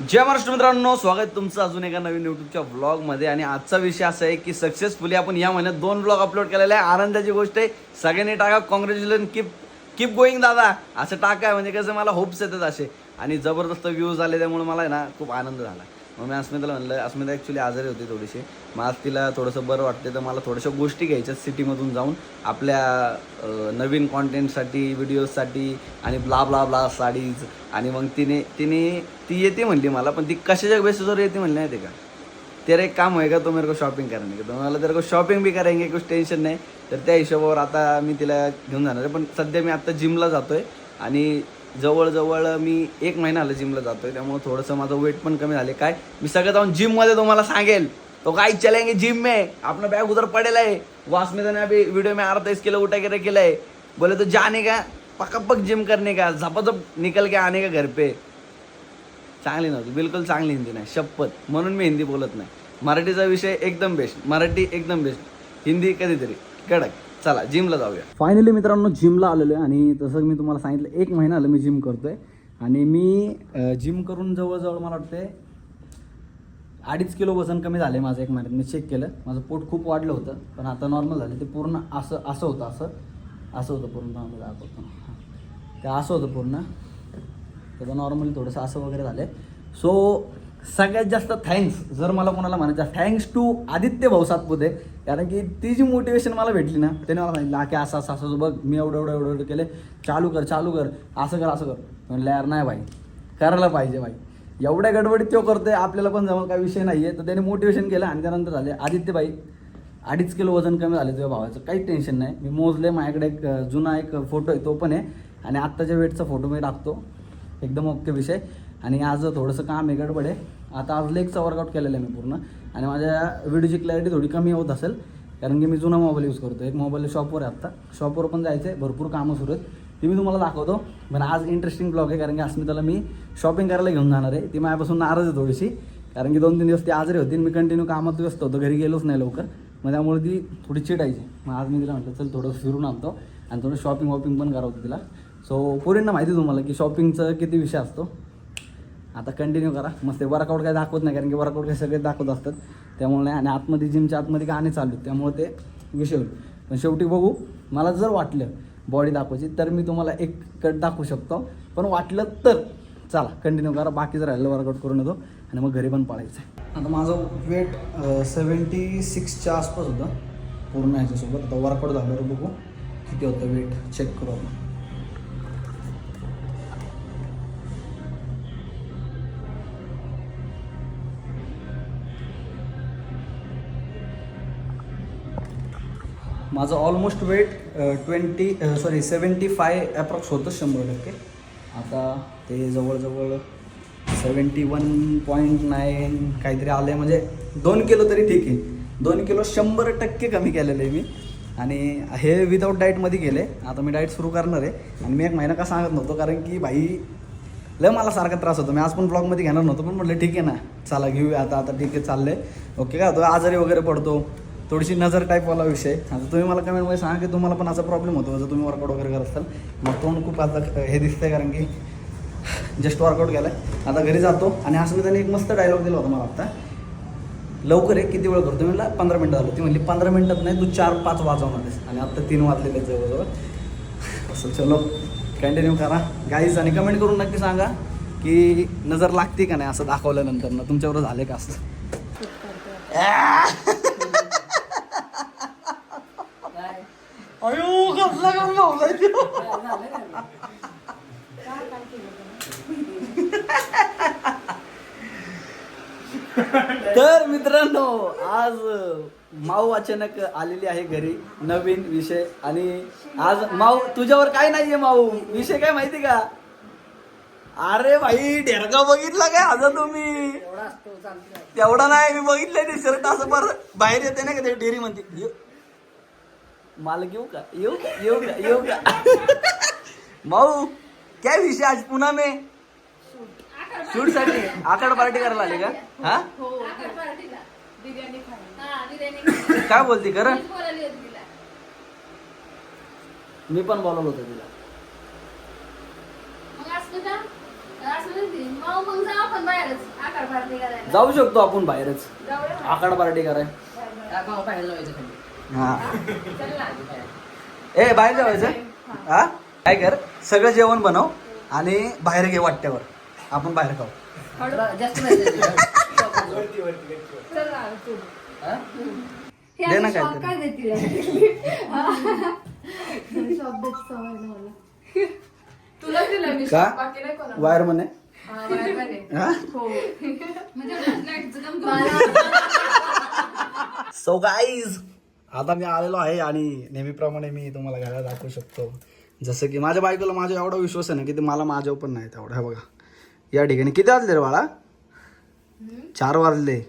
जय महाराष्ट्र मित्रांनो स्वागत तुमचं अजून एका नवीन युट्यूबच्या ब्लॉगमध्ये आणि आजचा विषय असा आहे की सक्सेसफुली आपण या महिन्यात दोन ब्लॉग अपलोड केलेले आहे. आनंदाची गोष्ट आहे सगळ्यांनी टाका. कॉंग्रॅच्युलेशन कीप कीप गोईंग दादा. असं टाका म्हणजे कसं मला होप्स येतात असे. आणि जबरदस्त व्ह्यूज आले त्यामुळे मला आहे ना खूप आनंद झाला. मग मी अस्मिताला म्हणलं अस्मिता ॲक्च्युली आजारी होती थोडीशी. मग आज तिला थोडंसं बरं वाटते तर मला थोड्याशा गोष्टी घ्यायच्या सिटीमधून जाऊन. आपल्या नवीन कॉन्टेंटसाठी व्हिडिओजसाठी आणि ब्ला ब्ला ब्ला साडीज. आणि मग तिने तिने ती येते म्हणली मला पण ती कशाच्या बेसिसवर येते म्हणली नाही ते का? तेरा एक काम होएगा तो मेरे को शॉपिंग करणे का तो मला तेरे को शॉपिंग बी करायंगे कुछ टेन्शन नाही. तर त्या हिशोबावर आता मी तिला घेऊन जाणार आहे. पण सध्या मी आत्ता जिमला जातो आहे आणि जवळजवळ मी एक महिना आलं जिमला जातोय त्यामुळे थोडंसं माझं वेट पण कमी झाले काय? मी सगळं जाऊन जिममध्ये तुम्हाला सांगेल. तो काय चलेंगे जिम में? अपना बैग उधर पडेला है वासमिता ने अभी वीडियो में केलं इसके लिए उठा के रखेला है बोले तो जाने का पक्का पक जिम करने का? झपाझप निकल के आने का घर पे? चांगली नव्हती. बिलकुल चांगली हिंदी नाही. शपथ. म्हणून मी हिंदी बोलत नाही. मराठीचा विषय एकदम बेस्ट मराठी एकदम बेस्ट हिंदी कधीतरी. कडक. चला जिमला जाऊया. फायनली मित्रांनो जिमला आलेलो आहे आणि तसं मी तुम्हाला सांगितलं एक महिना आलं मी जिम करतोय. आणि मी जिम करून जवळजवळ मला वाटते अडीच किलो वजन कमी झाले माझं एक महिन्यात. मी चेक केलं. माझं पोट खूप वाढलं होतं पण आता नॉर्मल झालं. ते पूर्ण असं असं होतं असं असं होतं पूर्ण. नॉर्मल दाखवतो ते असं होतं पूर्ण. त्याचं नॉर्मली थोडंसं असं वगैरे झालं आहे सो सगळ्यात जास्त थँक्स जर मला कोणाला म्हणायचं थँक्स टू आदित्य भाऊ सातपुते कारण की ती जी मोटिवेशन मला भेटली ना त्याने मला सांगितलं की असं असं असं बघ मी एवढं एवढं एवढं एवढं केलं चालू कर चालू कर असं कर असं कर. म्हणलं यार नाही भाई करायला पाहिजे भाई. एवढ्या गडबडीत तो करतोय आपल्याला पण जमल काय विषय नाही आहे तर त्याने मोटिवेशन केलं आणि त्यानंतर झाले आदित्य भाई. अडीच किलो वजन कमी झाले तुझ्या भावाचं काही टेन्शन नाही. मी मोजले माझ्याकडे एक जुना एक फोटो आहे तो पण आहे. आणि आत्ताच्या वेटचा फोटो मी टाकतो. एकदम ओके विषय. आणि आज थोडंसं काम आहे गडबड आहे. आता आज लेगचा वर्कआउट केलेला आहे मी पूर्ण. आणि माझ्या व्हिडिओची क्लॅरिटी थोडी कमी होत असेल कारण की मी जुना मोबाईल यूज करतो एक मोबाईल शॉपवर आहे आत्ता. शॉपवर पण जायचं आहे भरपूर कामं सुरू आहेत. ती मी तुम्हाला दाखवतो. पण आज इंटरेस्टिंग ब्लॉग आहे कारण की अस्मिताला मी शॉपिंग करायला घेऊन जाणार आहे. ती माझ्यापासून नाराज आहे थोडीशी कारण की दोन तीन दिवस ती आजारी होती. मी कंटिन्यू कामात व्यस्त होतो. घरी गेलोच नाही लवकर. मग त्यामुळे ती थोडी चिडायची. मग आज मी तिला म्हटलं चल थोडं फिरून आणतो. आणि थोडं शॉपिंग वॉपिंग पण करावं तिला. सो पोरींना माहिती आहे तुम्हाला की शॉपिंगचं किती विषय असतो. आता कंटिन्यू करा. मस्त वर्कआउट काय दाखवत नाही कारण की वर्कआउट काय सगळे दाखवत असतात. त्यामुळे नाही आणि आतमध्ये जिमच्या आतमध्ये गाणे चालू आहेत. त्यामुळे ते विषय होईल. पण शेवटी बघू मला जर वाटलं बॉडी दाखवायची तर मी तुम्हाला एक कट दाखवू शकतो. पण वाटलं तर चला कंटिन्यू करा. बाकी जर राहिलं वर्कआउट करून येतो आणि मग घरी पण पाळायचं आहे. आता माझं वेट सेवन्टी सिक्सच्या आसपास होतं. पूर्ण ह्याच्यासोबत. आता वर्कआउट झाल्यावर बघू किती होतं वेट चेक करू आपण. माझं almost weight twenty sorry seventy five approx होतं शंभर टक्के. आता ते जवळजवळ सेवन्टी वन पॉईंट नाईन काहीतरी आलं आहे म्हणजे दोन किलो तरी ठीक आहे. दोन किलो शंभर टक्के कमी केलेलं आहे मी. आणि हे विदाऊट डाईटमध्ये गेले आता मी डाईट सुरू करणार आहे. आणि मी एक महिना का सांगत नव्हतो कारण की भाई लय मला सारखा त्रास होतो. मी आज पण ब्लॉगमध्ये घेणार नव्हतो पण म्हटलं ठीक आहे ना. चला घेऊया. आता आता ठीक आहे चाललं आहे ओके का? तो आजारी वगैरे पडतो. थोडीशी नजर टाईपवाला विषय आता तुम्ही मला कमेंटमध्ये सांगा की तुम्हाला पण असा प्रॉब्लेम होतो जर तुम्ही वर्कआउट वगैरे करत असाल मग तोंड खूप आता हे दिसतंय कारण की जस्ट वर्कआउट केलं आहे आता घरी जातो आणि असं त्याने एक मस्त डायलॉग दिला होता मला आता. लवकर आहे किती वेळ करतो? मी म्हणलं पंधरा मिनटं झालं. ती म्हणली पंधरा मिनटात नाही तू चार पाच वाजवणार आहेस. आणि आता तीन वाजलेले जवळजवळ. असं चलो कंटिन्यू करा. गाईज आणि कमेंट करून नक्की सांगा की नजर लागते का नाही असं दाखवल्यानंतर. ना तुमच्यावर झाले का असं? अयो कसला कसला होता तर मित्रांनो आज माऊ अचानक आलेली आहे घरी नवीन विषय. आणि आज माऊ तुझ्यावर काय नाहीये माऊ? विषय काय माहिती का? अरे भाई ढेरका बघितला काय आज तुम्ही? तेवढा नाही मी बघितलंय ते शर्ट असं बरं. बाहेर येते ना का ते डेअरी म्हणते "ये- मला घेऊ का? येऊ का? येऊ का? येऊ का? माऊ काय विषय आज पुन्हा मे? शूटसाठी आकाड पार्टी करायला आले का? हा? हो काय बोलते खरं? तिला. मी पण बोलवलं होतं तिला. जाऊ शकतो आपण बाहेरच. आकाड पार्टी कराय. बाहेर जायचं खाली. हा. ए बाहेर जायचं हा? काय कर? सगळं जेवण बनव आणि बाहेर घे वाट्यावर. आपण बाहेर खाऊ. दे. ना. काय का? वायर म्हणे. हा, आहे. हा? हो. म्हणजे सो गाईज आता मी आलेलो आहे आणि नेहमीप्रमाणे मी तुम्हाला घरात दाखवू शकतो. जसं की माझ्या बायकोला माझ्या एवढा विश्वास आहे ना की ते मला माझ्यावर पण नाही तेवढा बघा. या ठिकाणी किती वाजले रे बाळा? चार वाजले.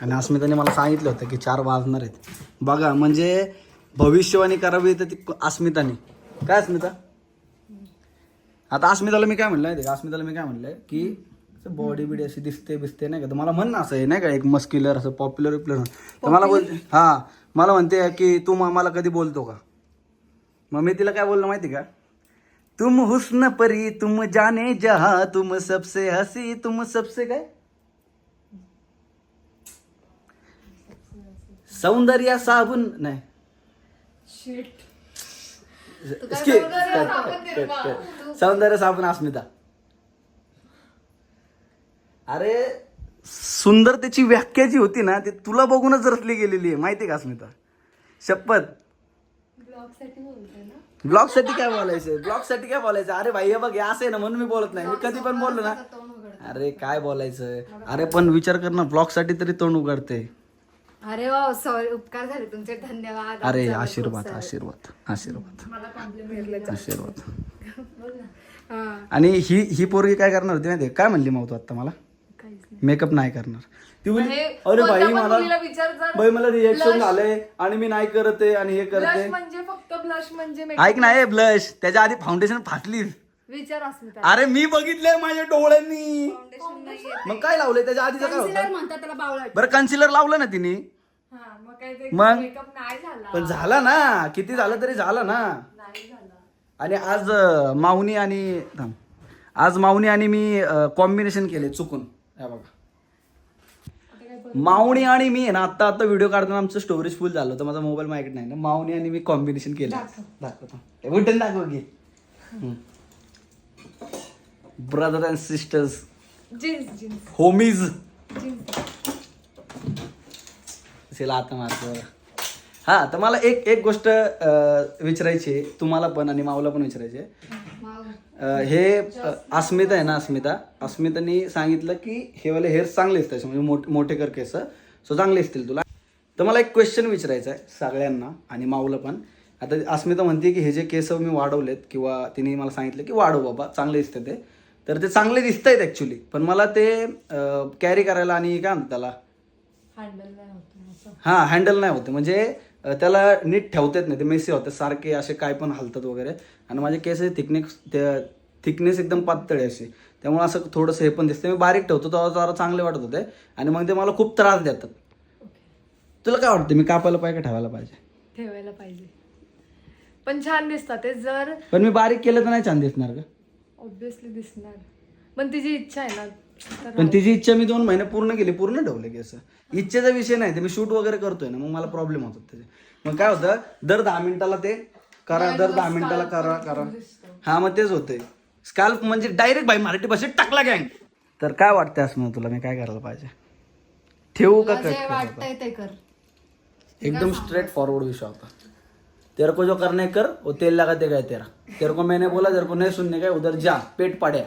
आणि अस्मिताने मला सांगितलं होतं की चार वाजणार आहेत. बघा म्हणजे भविष्यवाणी करावी तर ती अस्मिताने. काय अस्मिता? आता अस्मिताला मी काय म्हणलं माहिती का? अस्मिताला मी काय म्हणलंय की बॉडी बिडी अशी दिसते बिसते नाही का? तर मला म्हण असं आहे नाही का एक मस्क्युलर असं पॉप्युलर विप्युलर तर मला बोलते हा. मला म्हणते की तू म- मला कधी बोलतो का? मग मी तिला काय बोललो माहिती का? तुम हुस्न परी तुम जाने जहा तुम सबसे हसी तुम सबसे काय? सौंदर्य साबून नाही. सौंदर्य साबण अस्मिता. अरे सुंदरतेची व्याख्या जी होती ना ती तुला बघूनच रचली गेलेली आहे. माहिती का अस्मिता? शपथ. Vlog साठी बोलतोय ना? ब्लॉगसाठी काय बोलायचं ब्लॉगसाठी काय बोलायचं अरे भाई हे बघ असं आहे ना म्हणून मी बोलत नाही. मी कधी पण बोललो ना. अरे काय बोलायचं अरे पण विचार कर ना ब्लॉगसाठी तरी तोंड उघडते अरे वा सॉरी उपकार झाले तुमचे. धन्यवाद. अरे आशीर्वाद. आशीर्वाद आशीर्वाद. आशीर्वाद. आणि ही ही पोरगी काय करणार होती माहिती काय म्हणली मग तू आता मला? मेकअप नाही करणार. ती बोलली, म्हणजे अरे कोणत्या पण मला मुलीला विचार जर भाई मला रिएक्शन blush- झालंय आणि मी नाही करत आहे आणि हे ब्लश करते म्हणजे फक्त ब्लश म्हणजे makeup. ऐक ना ब्लश त्याच्या आधी फाउंडेशन फाटली. विचार अस्मिता अरे मी बघितलंय माझ्या डोळ्यांनी. मग काय लावलंय? त्याच्या आधीचं काय होतं? म्हणतात त्याला बावळट. बरं कन्सिलर लावलं ना तिने. हा मग काय ते मग? मेकअप नाही झाला. पण झाला ना. किती झालं तरी झालं ना. नाही झाला. आणि आज अं, माऊनी आणि थांब. आज माऊनी आणि मी कॉम्बिनेशन केले चुकून. हे बघा. माऊनी आणि मी ना आता आता व्हिडिओ काढताना आमचं स्टोरेज फुल झालं होतं. माझा मोबाईल माझ्याकडे नाही ना. माऊनी आणि मी कॉम्बिनेशन केलं दाखवतो. बटन दाखव की. ब्रदर अँड सिस्टर्स होमीज आता मारतो हा तर मला एक एक गोष्ट विचारायची तुम्हाला पण आणि माऊला पण विचारायची हे अस्मिता आहे ना अस्मिता. अस्मितानी सांगितलं की हे वाले हेअर चांगले असतात असे म्हणजे मोठे मोठे कर केस. सो चांगले असतील तुला. तर मला एक क्वेश्चन विचारायचा आहे सगळ्यांना आणि माऊला पण. आता अस्मिता म्हणते की हे जे केस मी वाढवलेत किंवा तिने मला सांगितलं की वाढव बाबा चांगले दिसते ते. तर ते चांगले दिसत आहेत ॲक्च्युली पण मला ते कॅरी करायला आणि काय म्हणतात त्याला? हँडल नाही होत. हां हँडल नाही होते. म्हणजे त्याला नीट ठेवता येत नाही ते मेसी होते सारखे असे काय पण हलतात वगैरे. आणि माझे केस थिकनेस थिकनेस एकदम पातळ अशी. त्यामुळे असं थोडंसं हे पण दिसतं मी बारीक ठेवतो तेव्हा जरा चांगले वाटत होते. आणि मग ते मला खूप त्रास देतात. तुला काय वाटतं मी कापायला पाहिजे का ठेवायला पाहिजे? ठेवायला पाहिजे. पण छान दिसतात ते जर पण मी बारीक केलं तर नाही छान दिसणार का? ऑब्विसली दिसणार. पण तिची इच्छा आहे ना पण तिची इच्छा मी दोन महिने पूर्ण केली पूर्ण ठेवले की असं इच्छेचा विषय नाही ते मी शूट वगैरे करतोय ना मग मला प्रॉब्लेम होतात त्याचे. मग काय होतं दर दहा मिनिटाला ते करा दर दहा मिनिटाला करा करा. हा मग तेच होते स्काल्प म्हणजे डायरेक्ट बाई मराठी भाषेत टाकला गँग तर काय वाटतं असं मग तुला मी काय करायला पाहिजे? ठेवू का वाटतंय कर. एकदम स्ट्रेट फॉरवर्ड विषय होता. तेरे को जो करने कर वो तेल लगा देगा तेरा तेरे. को मैंने बोला तेरे को नहीं सुनने का उधर जा पेट पड्या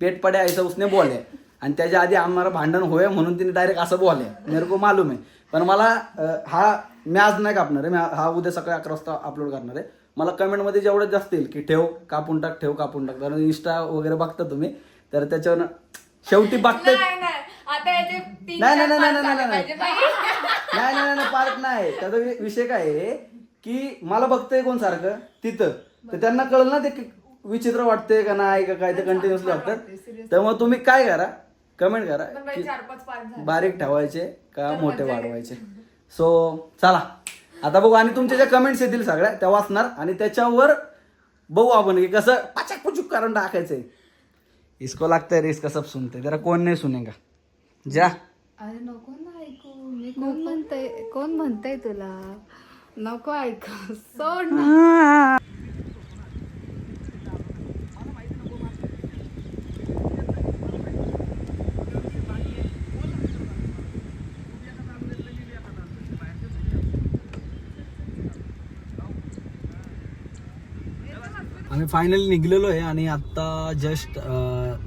पेट पड्या ऐसा उसने बोले. आणि त्याच्या आधी आम्हाला भांडण होय म्हणून तिने डायरेक्ट असं बोले. मेरे को मालूम आहे. पण मला हा मी आज नाही कापणार आहे. मी हा उद्या सकाळी अकरा वाजता अपलोड करणार आहे. मला कमेंटमध्ये जेवढं जास्त येईल की ठेव कापून टाक ठेव कापून टाक. कारण इंस्टा वगैरे बघता तुम्ही तर त्याच्यावर शेवटी बघताय नाही नाही. नाही, नाही, नाही, नाही, नाही, पाहिजे बाई. नाही. नाही नाही पार्ट नाही. त्याचा विषय काय आहे की मला बघतंय कोण सारखं? तिथं. तर त्यांना कळलं ना ते विचित्र वाटतंय का नाही का काय ते कंटिन्युअसली वाटतं त्यामुळे तुम्ही काय करा? कमेंट करा की बारीक ठेवायचे का मोठे वाढवायचे? सो चला. आता बघू आणि तुमच्या ज्या कमेंट्स येतील सगळ्या त्या वाचणार आणि त्याच्यावर बघू आपण की कसं पाचक पुचूक कारण टाकायचंय. इसको लागतंय रे इसका सब सुनते जरा कोण नाही सुनेगा जा. अरे नको ना ऐकू. मी कोण म्हणतय कोण म्हणतय तुला? नको ऐकू. सोड ना आम्ही फायनली निघलेलो आहे आणि आत्ता जस्ट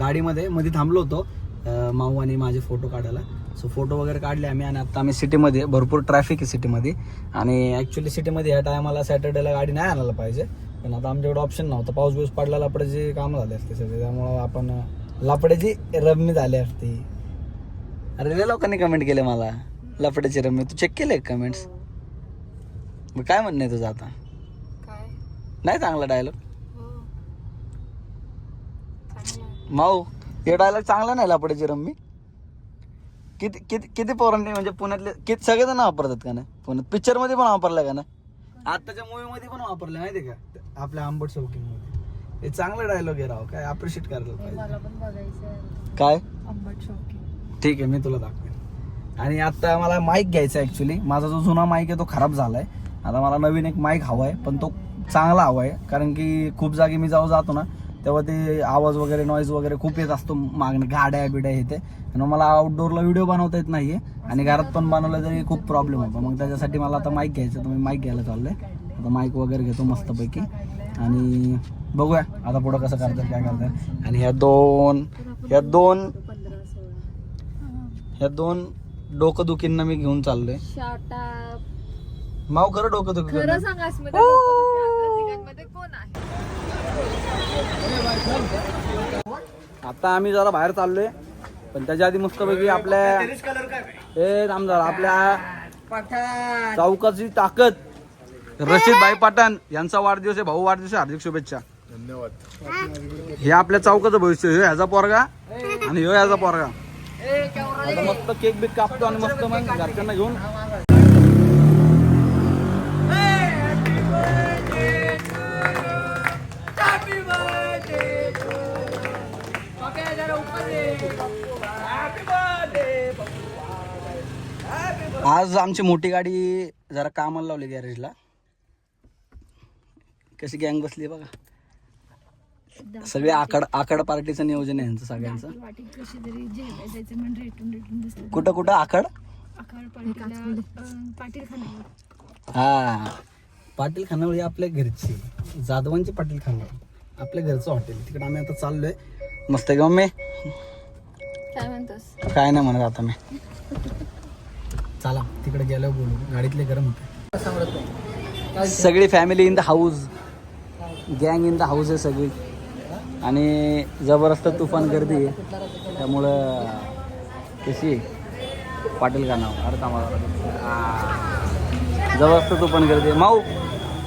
गाडीमध्ये मध्ये थांबलो होतो माऊ आणि माझे फोटो काढायला. सो फोटो वगैरे काढले आम्ही आणि आता आम्ही सिटीमध्ये भरपूर ट्रॅफिक आहे सिटीमध्ये आणि ॲक्च्युली सिटीमध्ये ह्या टायमाला सॅटर्डेला गाडी नाही आणायला पाहिजे. पण आता आमच्याकडे ऑप्शन नव्हतं. पाऊस बिऊस पडला लपड्याची कामं झाली असते सगळे. त्यामुळं आपण अं, लपड्याची रम्मी झाली असती. अरे लय लोकांनी कमेंट केले मला. लपड्याची रम्मी. तू चेक केले कमेंट्स मग काय म्हणणं आहे तुझं आता? काय? नाही चांगला डायलॉग हो चांगलं माऊ हे डायलॉग चांगला नाही लापड्याची रम्मी. किती किती किती पोरांनी म्हणजे पुण्यातले किती सगळेजण वापरतात का नाही? पुण्यात पिक्चरमध्ये पण वापरलं का नाही? आताच्या मूवी मध्ये पण वापरलं माहिती का? आपल्या आंबट चौकी मध्ये हे चांगला डायलॉग आहे राव काय अप्रिशिएट करायला पाहिजे. मला पण बघायचं काय? ठीक आहे मी तुला दाखवेन. आणि आता मला माईक घ्यायचा ॲक्च्युली माझा जो जुना माईक आहे तो खराब झालाय. आता मला नवीन एक माईक हवा आहे पण तो चांगला हवा आहे कारण की खूप जागी मी जाऊ जातो ना. तेव्हा ते आवाज वगैरे नॉईज वगैरे खूप येत असतो मागणे गाड्या बिड्या हे ते मग मला आउटडोअरला व्हिडिओ बनवता येत नाहीये. आणि घरात पण बनवलं तरी खूप प्रॉब्लेम होतो. मग त्याच्यासाठी मला आता माईक घ्यायचं तर मी माईक घ्यायला चाललोय आता माईक वगैरे घेतो मस्तपैकी. आणि बघूया आता पुढं कसं करतात काय करतात. आणि ह्या दोन ह्या दोन ह्या दोन डोकं दुखींना मी घेऊन चाललोय. माव खरं डोकं दुखी खरं सांग अस्मिता आपल्या तिघांमध्ये कोण आहे आता आम्ही जरा बाहेर चाललोय पण त्याच्या आधी मस्तपैकी आपल्या ए राम जरा आपल्या चौकाची ताकद रशीद भाई पठाण यांचा वाढदिवस आहे भाऊ वाढदिवस आहे हार्दिक शुभेच्छा. धन्यवाद. हे आपल्या चौकाचं भविष्य ह्यो ह्याचा पोरगा आणि ह्यो ह्याचा पोरगा. मस्त केक बिक कापतो आणि मस्त मग घरच्यांना घेऊन आज आमची मोठी गाडी जरा कामाला लावली गॅरेजला कशी गँग बसली बघा. सगळे आकड आकड पार्टीचं नियोजन आहे यांचं सगळ्यांचं. कुठं कुठं? आकड? हा. पाटील खानावळी आपल्या घरची. जाधवांची पाटील खानावळी आपल्या घरचं हॉटेल तिकडे आम्ही आता चाललोय. मस्त घेऊन मी काय म्हणतोस? काय नाही म्हणत आता मी. चला तिकडे गेलो बोलू. गाडीतले गरम होते. सगळी फॅमिली इन द हाऊस गँग इन द हाऊस आहे सगळी. आणि जबरदस्त तुफान गर्दी आहे. त्यामुळं कशी? पाटील का नाव? अरे कामाला जबरदस्त तुफान गर्दी आहे. माऊ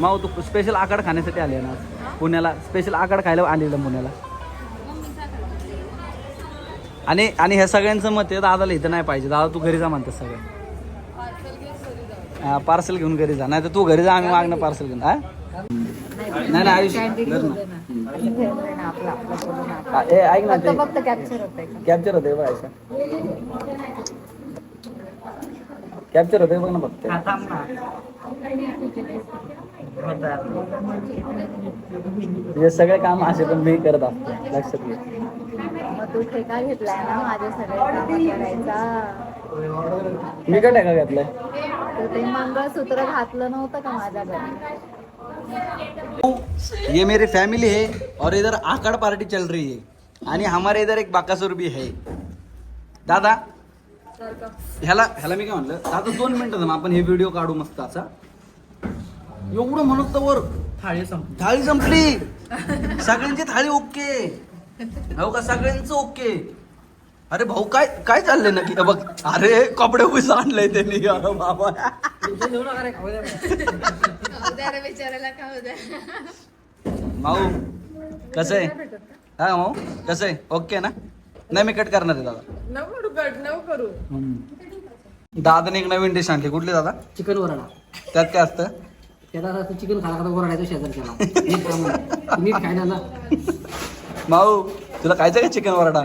माऊ तू स्पेशल आकाड खाण्यासाठी आले ना? पुण्याला स्पेशल आकाड खायला आलेलं पुण्याला? आणि आणि ह्या सगळ्यांचं मत आहे दादाला इथं नाही पाहिजे. दादा तू घरी जा म्हणतेस सगळं. पार्सल घेऊन घरी जा. नाही तर तू घरी जा आम्ही मागणं पार्सल घेऊन. हा? नाही नाही आयुष्य. ना. ए, ऐक ना ते. कॅप्चर होते बघ आयुष्य. कॅप्चर होते बघ ना फक्त हे सगळे काम असे पण मी करत असतो. लक्षात घे. तू ठेका घेतलाय ना माझे सगळे काम करायचा? मी काय टाका घेतलाय? तर ते मंगळसूत्र घातलं नव्हतं का माझ्या घरी? ये मेरी फैमिली है और इधर आकड़ पार्टी चल रही है। आणि हमारे इधर एक बाकासूर भी है। दादा ह्याला ह्याला मी काय म्हणलं? दादा दोन मिनिटं थांब, आपण हे व्हिडिओ काढू मस्त असा. एवढं म्हणत तर वर थाळी संपली. थाळी संपली. सगळ्यांची थाळी ओके हो का सगळ्यांचं ओके. अरे भाऊ काय काय चाललंय नक्की? हे बघ अरे कपडे उभे आणलंय त्यांनी. अरे बाबा. माऊ कसं आहे? हा माऊ कसं आहे? ओके ना? नाही मी कट करणार आहे दादा. दादाने एक नवीन डिश आणली. कुठली दादा? चिकन वराडा. त्यात काय असतं? चिकन खाला खाता शेजारच्याला नीट खायला ना. माऊ तुला खायचं का चिकन वराडा?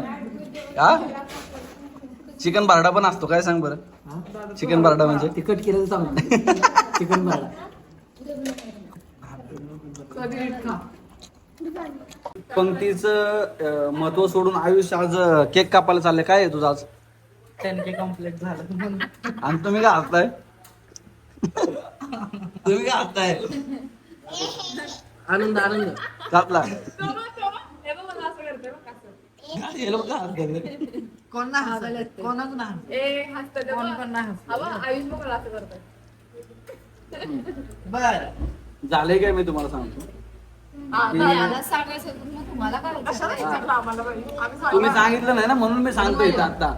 हा? चिकन बारडा पण असतो काय सांग बरं? चिकन बारडा म्हणजे? ते कट केलं चांगलं. चिकन बाळा पंक्तीचं महत्त्व सोडून आयुष्य आज केक कापायला चाललंय. काय आहे तुझं आज? टेन कंप्लीट झालं. आणि तुम्ही काय हसताय? तुम्ही काय हसताय आनंद आनंद. कापला. हे हसताय? कोण कोणच पण नाही हसत. बर. झालंय काय मी तुम्हाला सांगतो? मला सांगायचं होतं, मग तुम्हाला काय होतं? तुम्ही सांगितलं नाही ना म्हणून मी सांगतो इथं आता.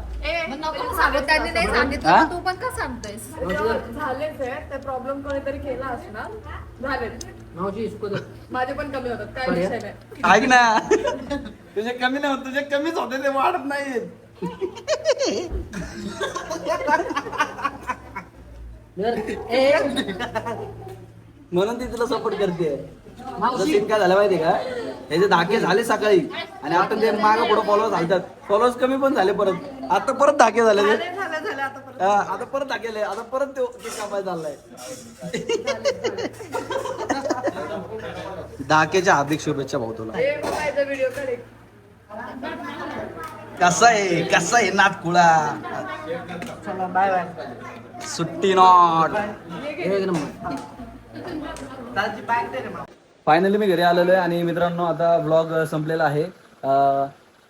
मग नको ना सांगू त्यांनी नाही सांगितलं हा? मग तू पण का सांगतोयस? झालेच आहे ते प्रॉब्लेम कोणीतरी केला असणार. मावशी सुकत माझे पण कमी होतात काय पर्याय? विषय नाही. ऐक ना. तुझे कमी नाही होत तुझे कमीच होते ते वाढत नाहीत म्हणून ती तुला सपोर्ट करते. सीन काय झालं माहितीये का? ह्याचे धाके झाले सकाळी आणि आता ते माग पुढे फॉलोअर्स झालतात. फॉलोअर्स कमी पण झाले परत. आता परत धाके झाले ते. झालं झालं आता परत. हा, आता परत आता तो केक कापायला चाललाय. धाकेच्या हार्दिक शुभेच्छा भाऊ तुला. बघायचं व्हिडिओ कडे कसा आहे? कसा आहे नातकुळा? चला बाय बाय सुट्टी नॉट एक नंबर. बॅग दे रे मला. फायनली मी घरी आलेलो आहे आणि मित्रांनो आता ब्लॉग संपलेला आहे.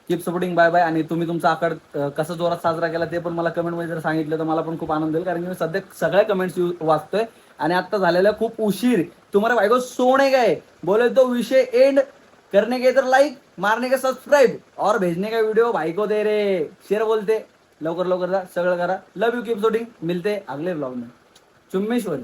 कीप सपोर्टिंग बाय बाय आणि तुम्ही तुमचा आकार कसा जोरात साजरा केला ते पण मला कमेंटमध्ये जर सांगितलं तर मला पण खूप आनंद होईल. कारण की मी सध्या सगळ्या कमेंट्स वाचतोय. आणि आता झालेला खूप उशीर. तुम्हाला बायको सोने गए बोले तो विषय एंड करने के तर लाईक मारने का सबस्क्राईब और भेजने का व्हिडिओ भाई दे रे. शेर बोलते. लवकर लवकर जा. सगळं करा. लव यू कीप सोटिंग मिलते अगले ब्लॉग में चुम्मेश्वरी.